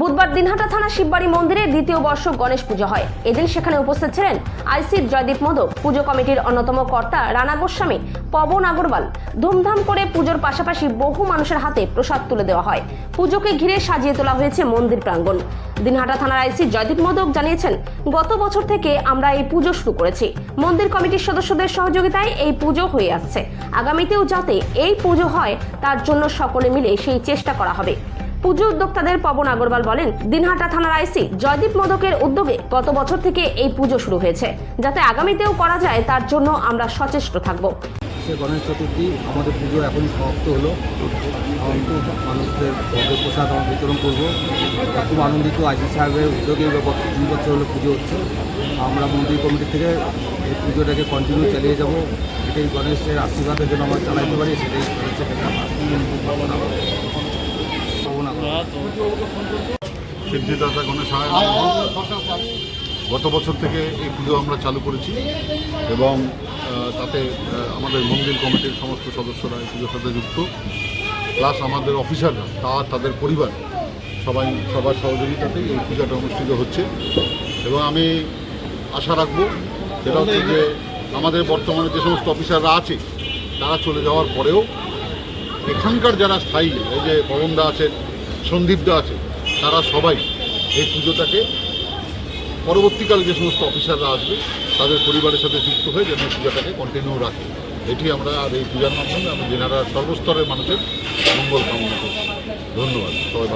বুধবার দিনহাটা থানা শিববাড়ি মন্দিরে দ্বিতীয় বর্ষ গণেশ পুজো হয়। এদিন সেখানে উপস্থিত ছিলেন আইসির জয়দীপ মোদক পুজো কমিটির অন্যতম কর্তা রানা গোস্বামী, পবন আগরওয়াল। ধুমধাম করে পুজোর পাশাপাশি বহু মানুষের হাতে প্রসাদ তুলে দেওয়া হয়। পুজোকে ঘিরে সাজিয়ে তোলা হয়েছে মন্দির প্রাঙ্গণ। দিনহাটা থানার আইসি জয়দীপ মোদক জানিয়েছেন, গত বছর থেকে আমরা এই পুজো শুরু করেছি। মন্দির কমিটির সদস্যদের সহযোগিতায় এই পুজো হয়ে আসছে। আগামীতেও যাতে এই পুজো হয়, তার জন্য সকলে মিলে সেই চেষ্টা করা হবে। পুজো উদ্যোক্তাদের পবন আগরওয়াল বলেন, দিনহাটা থানার আইসি জয়দীপ মোদকের উদ্যোগে গত বছর থেকে এই পুজো শুরু হয়েছে। যাতে আগামীতেও করা যায়, তার জন্য আমরা সচেষ্ট থাকব। গণেশ চতুর্থী, আমাদের পুজো এখন সমাপ্ত হলো। মানুষদের পদের প্রসাদ আমরা বিতরণ করব। খুব আনন্দিত, আইসি সাহেবের উদ্যোগে দুই বছর হলো পুজো হচ্ছে। আমরা মন্দির কমিটি থেকে এই পুজোটাকে কন্টিনিউ চালিয়ে যাব। এটাই গণেশের আশীর্বাদের জন্য আমরা চালাইতে পারি, সেটাই গণেশের কাছে আমার ভাবনা। ভাবনা করি। গত বছর থেকে এই পুজো আমরা চালু করেছি এবং তাতে আমাদের মন্দির কমিটির সমস্ত সদস্যরা এই পুজোর সাথে যুক্ত। প্লাস আমাদের অফিসাররা, তা, তাদের পরিবার, সবাই, সবার সহযোগিতাতেই এই পূজাটা অনুষ্ঠিত হচ্ছে। এবং আমি আশা রাখব, সেটা হচ্ছে যে আমাদের বর্তমানে যে সমস্ত অফিসাররা আছে, তারা চলে যাওয়ার পরেও এখানকার যারা স্থায়ী, এই যে পবনদা আছেন সন্দীপদা আছে, তারা সবাই এই পুজোটাকে পরবর্তীকালে যে সমস্ত অফিসাররা আসবে, তাদের পরিবারের সাথে যুক্ত হয়ে যেন এই পূজাটাকে কন্টিনিউ রাখে। এটি আমরা আর এই পূজার মাধ্যমে আমরা জেনারা সর্বস্তরের মানুষের মঙ্গল কামনা করছি। ধন্যবাদ, সবাই